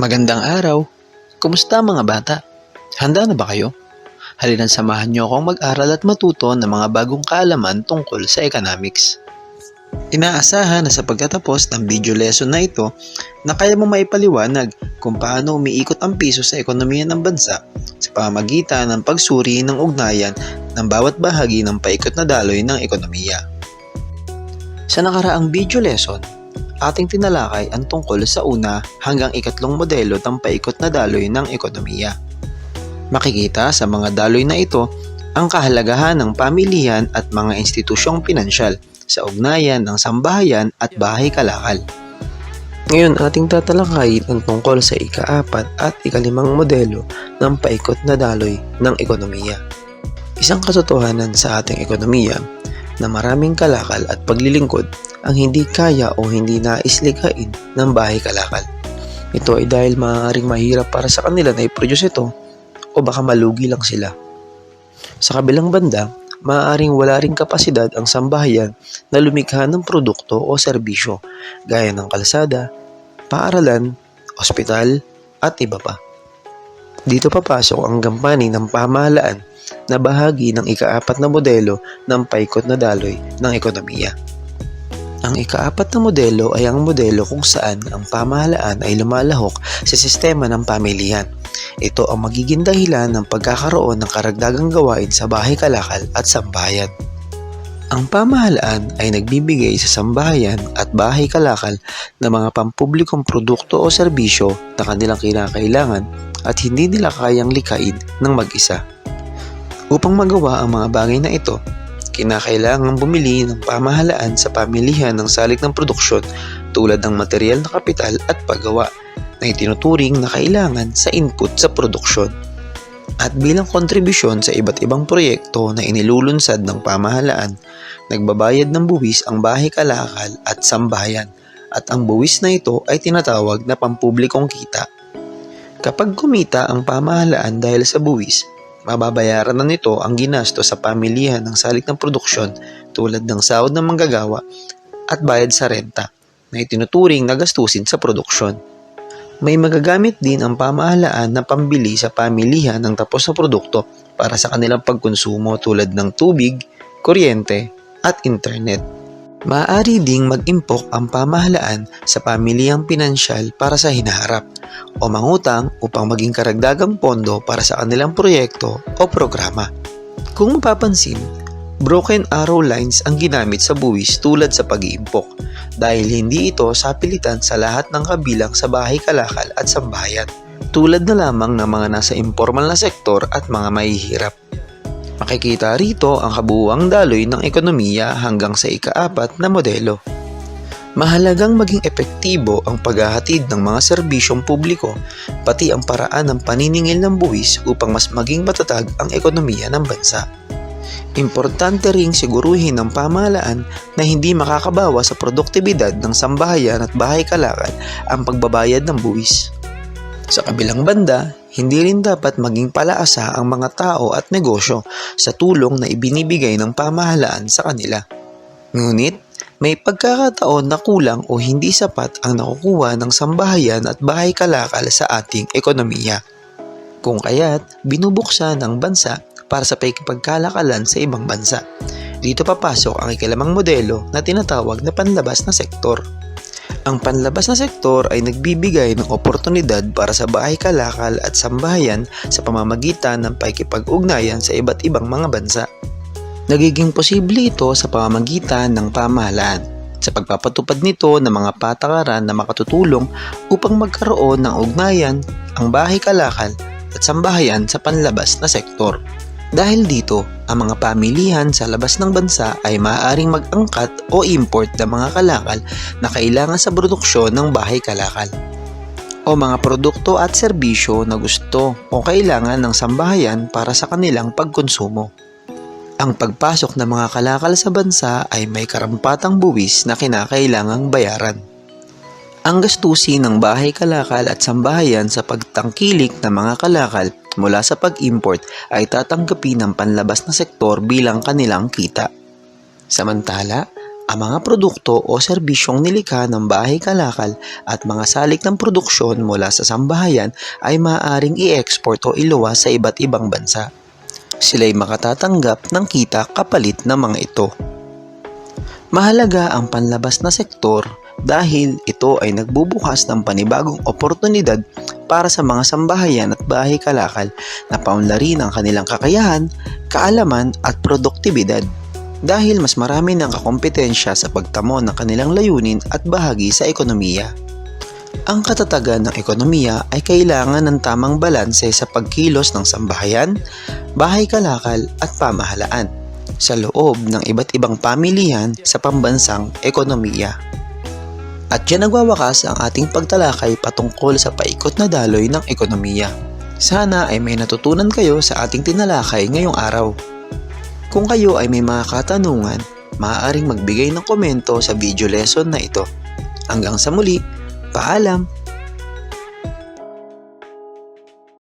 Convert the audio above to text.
Magandang araw. Kumusta mga bata? Handa na ba kayo? Halina't samahan niyo akong mag-aral at matuto ng mga bagong kaalaman tungkol sa economics. Inaasahan na sa pagtatapos ng video lesson na ito na kaya mo maipaliwanag kung paano umiikot ang piso sa ekonomiya ng bansa sa pamamagitan ng pagsuri ng ugnayan ng bawat bahagi ng paikot na daloy ng ekonomiya. Sa nakaraang video lesson, ating tinalakay ang tungkol sa una hanggang ikatlong modelo ng paikot na daloy ng ekonomiya. Makikita sa mga daloy na ito ang kahalagahan ng pamilihan at mga institusyong pinansyal sa ugnayan ng sambahayan at bahay kalakal. Ngayon ating tatalakayin ang tungkol sa ikaapat at ikalimang modelo ng paikot na daloy ng ekonomiya. Isang katotohanan sa ating ekonomiya na maraming kalakal at paglilingkod ang hindi kaya o hindi nais likhain ng bahay kalakal. Ito ay dahil maaaring mahirap para sa kanila na i-produce ito o baka malugi lang sila. Sa kabilang banda, maaaring wala ring kapasidad ang sambahayan na lumikha ng produkto o serbisyo gaya ng kalsada, paaralan, ospital, at iba pa. Dito papasok ang gampani ng pamahalaan na bahagi ng ikaapat na modelo ng paikot na daloy ng ekonomiya. Ang ikaapat na modelo ay ang modelo kung saan ang pamahalaan ay lumalahok sa sistema ng pamilihan. Ito ang magiging dahilan ng pagkakaroon ng karagdagang gawain sa bahay kalakal at sambahayan. Ang pamahalaan ay nagbibigay sa sambahayan at bahay kalakal ng mga pampublikong produkto o serbisyo na kanilang kinakailangan at hindi nila kayang likain ng mag-isa. Upang magawa ang mga bagay na ito, kinakailangang bumili ng pamahalaan sa pamilihan ng salik ng produksyon tulad ng material na kapital at paggawa na itinuturing na kailangan sa input sa produksyon. At bilang kontribusyon sa iba't ibang proyekto na inilulunsad ng pamahalaan, nagbabayad ng buwis ang bahay kalakal at sambahayan at ang buwis na ito ay tinatawag na pampublikong kita. Kapag kumita ang pamahalaan dahil sa buwis, mababayaran na nito ang ginasto sa pamilihan ng salik ng produksyon tulad ng sahod ng manggagawa at bayad sa renta na itinuturing na gastusin sa produksyon. May magagamit din ang pamahalaan na pambili sa pamilihan ng tapos na produkto para sa kanilang pagkonsumo tulad ng tubig, kuryente at internet. Maaari ding mag-impok ang pamahalaan sa pamilihang pinansyal para sa hinaharap o mangutang upang maging karagdagang pondo para sa kanilang proyekto o programa. Kung mapapansin, broken arrow lines ang ginamit sa buwis tulad sa pag-iimpok dahil hindi ito sapilitan sa lahat ng kabilang sa bahay kalakal at sambahayan tulad na lamang ng mga nasa informal na sektor at mga mahihirap. Makikita rito ang kabuuang daloy ng ekonomiya hanggang sa ikaapat na modelo. Mahalagang maging epektibo ang paghahatid ng mga serbisyong publiko pati ang paraan ng paniningil ng buwis upang mas maging matatag ang ekonomiya ng bansa. Importante ring siguruhin ng pamahalaan na hindi makakabawa sa produktibidad ng sambahayan at bahay kalakal ang pagbabayad ng buwis. Sa kabilang banda, hindi rin dapat maging palaasa ang mga tao at negosyo sa tulong na ibinibigay ng pamahalaan sa kanila. Ngunit, may pagkakataon na kulang o hindi sapat ang nakukuha ng sambahayan at bahay kalakal sa ating ekonomiya. Kung kaya't, binubuksan ng bansa para sa pagkipagkalakalan sa ibang bansa. Dito papasok ang ikalimang modelo na tinatawag na panlabas na sektor. Ang panlabas na sektor ay nagbibigay ng oportunidad para sa bahay kalakal at sambahayan sa pamamagitan ng pakikipag-ugnayan sa iba't ibang mga bansa. Nagiging posible ito sa pamamagitan ng pamahalaan sa pagpapatupad nito ng mga patakaran na makatutulong upang magkaroon ng ugnayan ang bahay kalakal at sambahayan sa panlabas na sektor. Dahil dito, ang mga pamilihan sa labas ng bansa ay maaaring mag-angkat o import ng mga kalakal na kailangan sa produksyon ng bahay kalakal o mga produkto at serbisyo na gusto o kailangan ng sambahayan para sa kanilang pagkonsumo. Ang pagpasok ng mga kalakal sa bansa ay may karampatang buwis na kinakailangang bayaran. Ang gastusin ng bahay kalakal at sambahayan sa pagtangkilik ng mga kalakal mula sa pag-import ay tatanggapin ng panlabas na sektor bilang kanilang kita. Samantala, Ang mga produkto o serbisyong nilikha ng bahay kalakal at mga salik ng produksyon mula sa sambahayan ay maaaring i-export o iluwas sa iba't ibang bansa. Sila'y makatatanggap ng kita kapalit ng mga ito. Mahalaga ang panlabas na sektor dahil ito ay nagbubukas ng panibagong oportunidad para sa mga sambahayan at bahay kalakal na paunlarin ang kanilang kakayahan, kaalaman at produktibidad dahil mas marami ng kakompetensya sa pagtamo ng kanilang layunin at bahagi sa ekonomiya. Ang katatagan ng ekonomiya ay kailangan ng tamang balanse sa pagkilos ng sambahayan, bahay kalakal at pamahalaan sa loob ng iba't ibang pamilihan sa pambansang ekonomiya. At dyan nagwawakas ang ating pagtalakay patungkol sa paikot na daloy ng ekonomiya. Sana ay may natutunan kayo sa ating tinalakay ngayong araw. Kung kayo ay may mga katanungan, maaaring magbigay ng komento sa video lesson na ito. Hanggang sa muli, paalam!